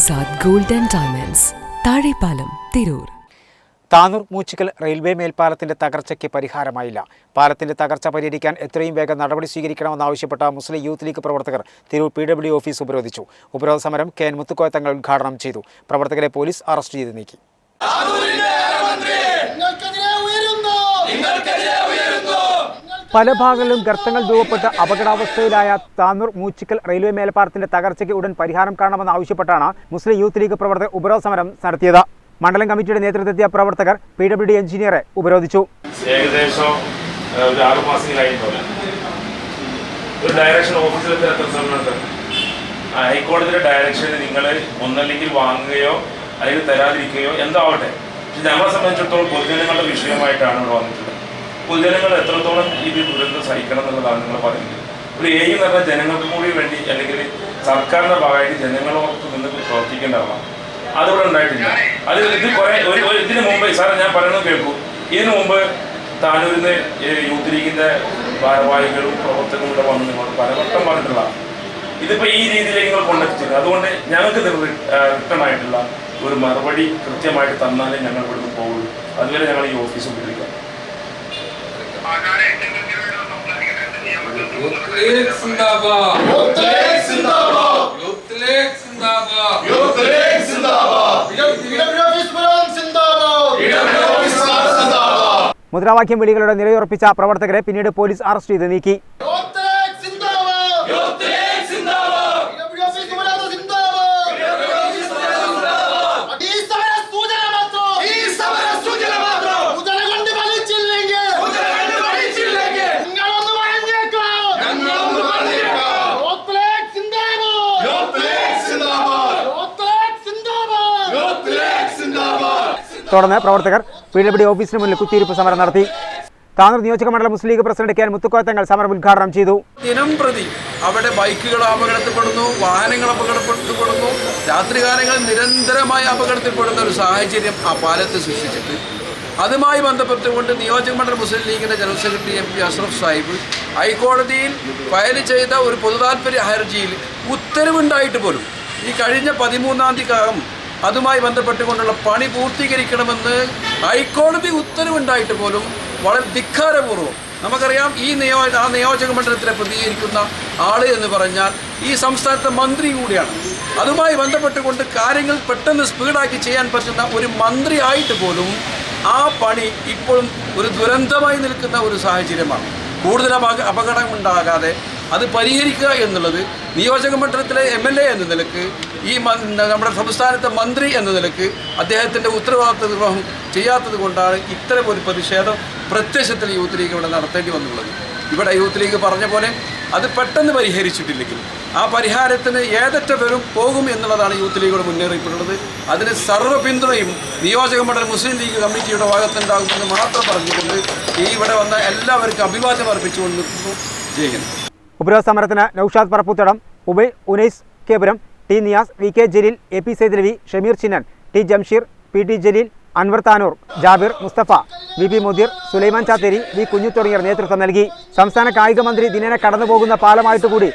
Azad gold and diamonds Thazhepalam Tirur. Tanur Moochikkal railway മേൽപ്പാലത്തിന്റെ തകർച്ചയ്ക്ക് പരിഹാരമായില്ല. പാലത്തിന്റെ തകർച്ച പരിഹരിക്കാൻ എത്രയും വേഗം നടപടി സ്വീകരിക്കണമെന്നാവശ്യപ്പെട്ട മുസ്ലിം യൂത്ത് ലീഗ് പ്രവർത്തകർ തിരൂർ പി ഡബ്ല്യു ഓഫീസ് ഉപരോധിച്ചു. ഉപരോധ സമരം കെ എൻ മുത്തുക്കോയ തങ്ങൾ ഉദ്ഘാടനം ചെയ്തു. പ്രവർത്തകരെ പോലീസ് അറസ്റ്റ് ചെയ്ത് നീക്കി. പല ഭാഗങ്ങളിലും ഗർത്തങ്ങൾ രൂപപ്പെട്ട് അപകടാവസ്ഥയിലായ താനൂർ മൂച്ചിക്കൽ റെയിൽവേ മേൽപ്പാലത്തിന്റെ തകർച്ചയ്ക്ക് ഉടൻ പരിഹാരം കാണണമെന്ന് ആവശ്യപ്പെട്ടാണ് മുസ്ലിം യൂത്ത് ലീഗ് പ്രവർത്തകർ ഉപരോധ സമരം നടത്തിയത്. മണ്ഡലം കമ്മിറ്റിയുടെ നേതൃത്വത്തിൽ പ്രവർത്തകർ പി ഡബ്ല്യു ഡി എഞ്ചിനീയറെ ഉപരോധിച്ചു. ഏകദേശം ഒരു ആറു മാസം ഒരു ഡയറക്ഷൻ ഓഫീസിലെത്തി എത്ര സമയമുണ്ട് ഹൈക്കോടതിയുടെ ഡയറക്ഷൻ നിങ്ങൾ ഒന്നല്ലെങ്കിൽ വാങ്ങുകയോ അല്ലെങ്കിൽ തരാതിരിക്കുകയോ എന്താവട്ടെ. ഞങ്ങളെ സംബന്ധിച്ചിടത്തോളം പൊതുജനങ്ങളുടെ വിഷയമായിട്ടാണ് ഇവിടെ വന്നിട്ടുള്ളത്. പൊതുജനങ്ങൾ എത്രത്തോളം ഈ ദുരന്തം സഹിക്കണം എന്നുള്ളതാണ് നിങ്ങൾ പറയുന്നത്. ഒരു എ പറഞ്ഞാൽ ജനങ്ങൾക്ക് കൂടി വേണ്ടി അല്ലെങ്കിൽ സർക്കാരിന്റെ ഭാഗമായിട്ട് ജനങ്ങളോർക്ക് നിന്ന് പ്രവർത്തിക്കേണ്ടതാണ്. അതിവിടെ ഉണ്ടായിട്ടില്ല. അത് ഇത് കുറെ ഒരു ഇതിന് മുമ്പ് സാറേ ഞാൻ പറയുന്നത് കേൾക്കൂ. ഇതിനു മുമ്പ് നിന്ന് യൂത്ത് ലീഗിന്റെ ഭാരവാഹികളും പ്രവർത്തകരും ഇവിടെ വന്ന് നിങ്ങൾ പലവട്ടം പറഞ്ഞിട്ടുള്ള ഇതിപ്പോ ഈ രീതിയിലേക്ക് നിങ്ങൾ കൊണ്ടെത്തിച്ചില്ല. അതുകൊണ്ട് ഞങ്ങൾക്ക് റിട്ടേൺ ആയിട്ടുള്ള ഒരു മറുപടി കൃത്യമായിട്ട് തന്നാലേ ഞങ്ങൾ ഇവിടുന്ന് പോകുള്ളൂ അതുവരെ ഞങ്ങൾ ഈ ഓഫീസ് ഉപയോഗിക്കാം യൂത്ത് ലീഗ് സിന്ദാബാദ് യൂത്ത് ലീഗ് സിന്ദാബാദ് യൂത്ത് ലീഗ് സിന്ദാബാദ് യൂത്ത് ലീഗ് സിന്ദാബാദ് ഇടപെടൽ ഓഫീസ് പുരം സിന്ദാബാദ് ഇടപെടൽ ഓഫീസ് പുരം സിന്ദാബാദ് മുദ്രാവാക്യം വിളികളുടെ നിലയുറപ്പിച്ച പ്രവർത്തകരെ പിന്നീട് പോലീസ് അറസ്റ്റ് ചെയ്ത് നീക്കി യൂത്ത് ലീഗ് സിന്ദാബാദ് യൂത്ത് ലീഗ് സിന്ദാബാദ് ഇടപെടൽ ഓഫീസ് പുരം സിന്ദാബാദ് ഇടപെടൽ ഓഫീസ് പുരം സിന്ദാബാദ് ഈ സമര സൂചന മാത്രം ഈ സമര സൂചന മാത്രം സൂചന കൊണ്ട് ഫലിച്ചില്ലെങ്കിൽ സൂചന കൊണ്ട് ഫലിച്ചില്ലെങ്കിൽ നിങ്ങളൊന്ന് പറഞ്ഞേക്കാം ഞങ്ങളൊന്ന് പറഞ്ഞേക്കാം യൂത്ത് ലീഗ് സിന്ദാബാദ് യൂത്ത് ലീഗ് സിന്ദാബാദ് യൂത്ത് ലീഗ് സിന്ദാബാദ് യൂത്ത് ലീഗ് സിന്ദാബാദ് തുടർന്ന് പ്രവർത്തകർ പി ഡബ്ല്യു ഓഫീസിന് മുന്നിൽ കുത്തിയിരിപ്പ് സമരം നടത്തി. താനൂർ നിയോജക മണ്ഡലം Muslim League president K N മുത്തുക്കോത്തങ്ങൾ സമരം ഉദ്ഘാടനം ചെയ്തു. ദിനം പ്രതി അവിടെ ബൈക്കുകൾ അപകടത്തിൽപ്പെടുന്നു വാഹനങ്ങൾ അപകടപ്പെടുത്തപ്പെടുന്നു രാത്രികാലങ്ങളിൽ നിരന്തരമായി അപകടത്തിൽപ്പെടുന്ന ഒരു സാഹചര്യം ആ പാലത്ത് സൃഷ്ടിച്ചിട്ട് അതുമായി ബന്ധപ്പെട്ടുകൊണ്ട് നിയോജക മണ്ഡലം മുസ്ലിം ലീഗിന്റെ general secretary M P Ashraf Sahib ഹൈക്കോടതിയിൽ ഫയൽ ചെയ്ത ഒരു പൊതുതാൽപര്യ ഹർജിയിൽ ഉത്തരവുണ്ടായിട്ട് പോലും ഈ കഴിഞ്ഞ പതിമൂന്നാം തീയതിക്കകം അതുമായി ബന്ധപ്പെട്ടുകൊണ്ടുള്ള പണി പൂർത്തീകരിക്കണമെന്ന് ഹൈക്കോടതി ഉത്തരവുണ്ടായിട്ട് പോലും വളരെ ധിക്കാരപൂർവം നമുക്കറിയാം ഈ നിയോ ആ നിയോജക മണ്ഡലത്തിലെ പ്രതികരിക്കുന്ന ആൾ എന്ന് പറഞ്ഞാൽ ഈ സംസ്ഥാനത്തെ മന്ത്രി കൂടിയാണ്. അതുമായി ബന്ധപ്പെട്ടുകൊണ്ട് കാര്യങ്ങൾ പെട്ടെന്ന് സ്പീഡാക്കി ചെയ്യാൻ പറ്റുന്ന ഒരു മന്ത്രി ആയിട്ട് പോലും ആ പണി ഇപ്പോഴും ഒരു ദുരന്തമായി നിൽക്കുന്ന ഒരു സാഹചര്യമാണ്. കൂടുതൽ അപകടം അപകടമുണ്ടാകാതെ അത് പരിഹരിക്കുക എന്നുള്ളത് നിയോജക മണ്ഡലത്തിലെ എം എൽ എ എന്ന നിലയ്ക്ക് ഈ നമ്മുടെ സംസ്ഥാനത്തെ മന്ത്രി എന്ന നിലയ്ക്ക് അദ്ദേഹത്തിന്റെ ഉത്തരവാദിത്വ നിർവഹണം ചെയ്യാത്തത് കൊണ്ടാണ് ഇത്തരം ഒരു പ്രതിഷേധം പ്രത്യക്ഷത്തിൽ യൂത്ത് ലീഗ് ഇവിടെ നടത്തേണ്ടി വന്നുള്ളത്. ഇവിടെ യൂത്ത് ലീഗ് പറഞ്ഞ പോലെ അത് പെട്ടെന്ന് പരിഹരിച്ചിട്ടില്ലെങ്കിൽ ആ പരിഹാരത്തിന് ഏതറ്റ പേരും പോകും എന്നുള്ളതാണ് യൂത്ത് ലീഗോട് മുന്നേറിയിട്ടുള്ളത് അതിന് സർവ പിന്തുണയും നിയോജക മണ്ഡലം മുസ്ലിം ലീഗ് കമ്മിറ്റിയുടെ ഭാഗത്തുണ്ടാകുമെന്ന് മാത്രം പറഞ്ഞുകൊണ്ട് ഈ ഇവിടെ വന്ന എല്ലാവർക്കും അഭിവാദ്യം അർപ്പിച്ചുകൊണ്ട് ചെയ്യുന്നു ഉപരോധ സമരത്തിന് Noushad Parapputhadam ഉബൈ Unais Kepuram T Niyas V K Jaleel A P Saidalavi Shameer Chinnan T Jamsheer P T Jaleel Anwar Tanur Jabir Musthafa V P Mudeer Sulaiman Chatheri V Kunju തുടങ്ങിയവർ നേതൃത്വം നൽകി. സംസ്ഥാന കായിക മന്ത്രി ദിനേന കടന്നുപോകുന്ന പാലമായിട്ടുകൂടി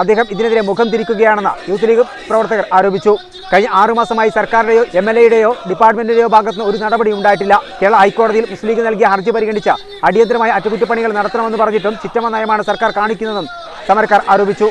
അദ്ദേഹം ഇതിനെതിരെ മുഖം തിരിക്കുകയാണെന്ന് യൂത്ത് ലീഗ് പ്രവർത്തകർ ആരോപിച്ചു. കഴിഞ്ഞ ആറുമാസമായി സർക്കാരിന്റെയോ എം എൽ എയുടെയോ ഡിപ്പാർട്ട്മെന്റിന്റെയോ ഭാഗത്തുനിന്ന് ഒരു നടപടി ഉണ്ടായിട്ടില്ല. കേരള ഹൈക്കോടതിയിൽ മുസ്ലിം ലീഗ് നൽകിയ ഹർജി പരിഗണിച്ച അടിയന്തരമായ അറ്റകുറ്റപ്പണികൾ നടത്തണമെന്ന് പറഞ്ഞിട്ടും ചിറ്റമ നയമാണ് സർക്കാർ കാണിക്കുന്നതെന്നും സമരക്കാർ ആരോപിച്ചു.